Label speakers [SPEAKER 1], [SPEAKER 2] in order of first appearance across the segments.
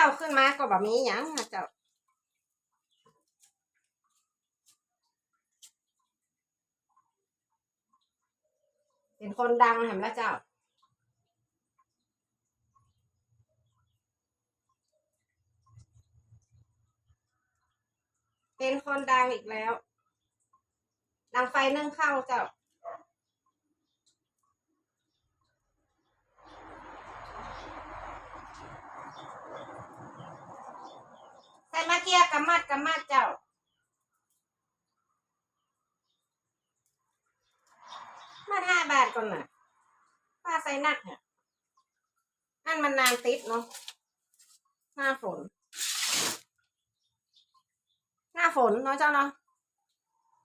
[SPEAKER 1] จ้าขึ้นมาก็แบบมีหยังนะเจ้าเป็นคนดังเห็นแล้วเจ้าเป็นคนดังอีกแล้ว ดังไฟนึ่งข้าวเจ้า ใส่มาเกียร์กำมัดกำมัดเจ้ามาห้าบาทก่อนน่ะป้าใส่นักเนี่ยนั่นมันนานติดเนาะหน้าฝน หน้าฝนเนาะเจ้าเนาะ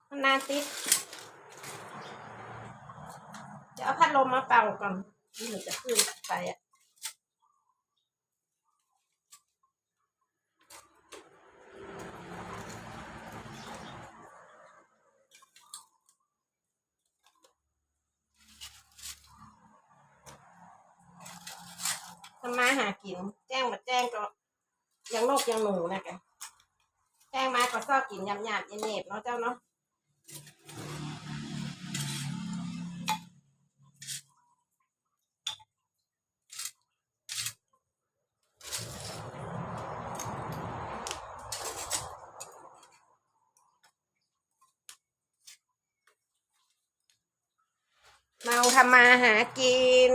[SPEAKER 1] มันนานติดเดี๋ยวเอาพัดลมมาเป่าก่อนนี่หนูจะขึ้นไปอะ ทำมาหากิน แจ้งมาแจ้งก็ยังนกยังหนูนะแกแจ้งมาก็ชอบกินยำยำเย็นเน็บเนาะเจ้าเนาะเมาทำมาหากิน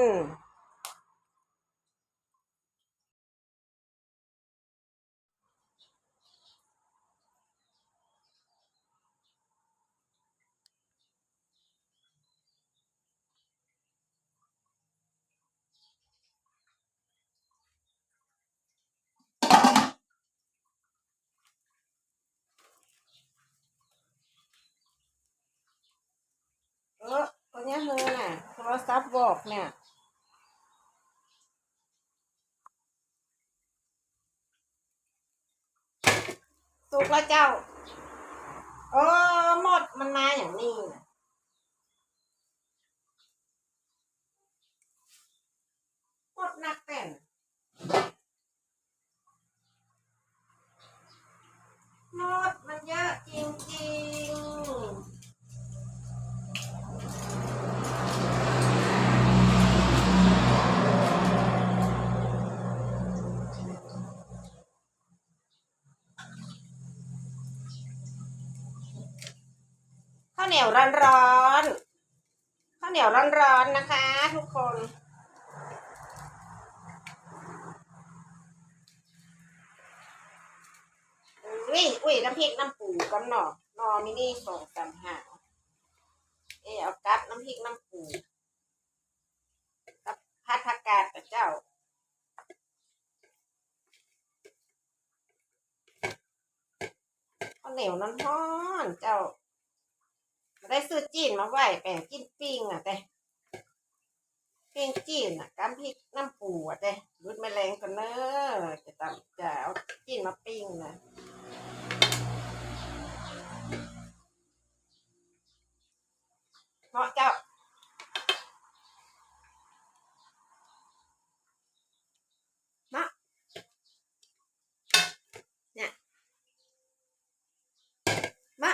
[SPEAKER 1] ออตัวเนี้ยเธอน่ะโทรศัพท์บอกเนี่ยสุกแล้วเจ้า เออหมดมันมาอย่างนี้นะหมดนักเต้น ข้าวเหนียวร้อนๆข้าวเหนียวร้อนๆนะคะ ทุกคนอุ้ยอุ้ยน้ำพริกน้ำปูกับหน่อนอมินี่สองสามหาเออเอากับน้ำพริกน้ำปูกับพัดผักกาดกับเจ้าข้าวเหนียวน้ำร้อนๆเจ้า ได้ซื้อจีนมาไหวแปะกินปิ้งอะแต่ปิ้งจีนอะกำพริกน้ำปูอะแต่รุดแมลงกันเนอะจะตำจะเอาจีนมาปิ้งนะเพราะเจ้าเนี่ย มา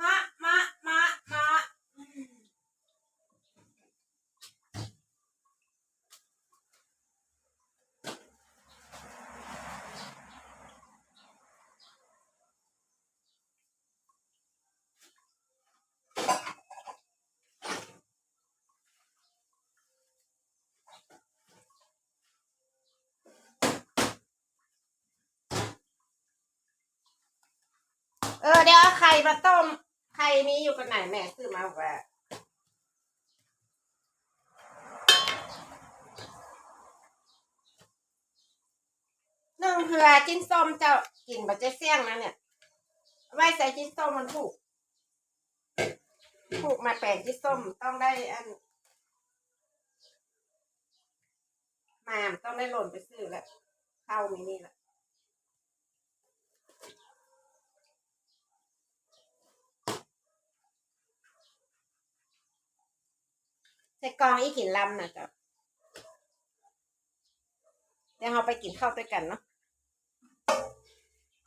[SPEAKER 1] มา มา มา มา มา เออเดี๋ยวเอาไข่มาต้ม ไข่มีอยู่กันไหนแม่ซื้อมาบอกว่านึ่งเผื่อจิ้นส้มเจ้ากินบะเจ๊เสี่ยงนะเนี่ย ไว้ใส่จิ้นส้มมันถูก ถูกมาแปลงจิ้นส้มต้องได้อันมามต้องได้หล่นไปซื้อแล้วเข้ามีนี่แหละ แต่กองอีกินลำนะครับเดี๋ยวเราไปกินข้าวด้วยกันเนาะ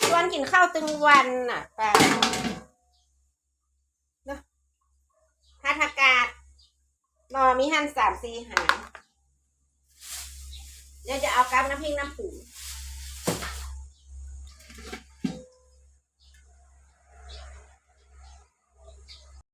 [SPEAKER 1] ชวนกินข้าวตึงวันน่ะปาเนาะฮัทกาศนอมีหันสามสี่หางเดี๋ยวจะเอากราฟน้ำพริกน้ำปู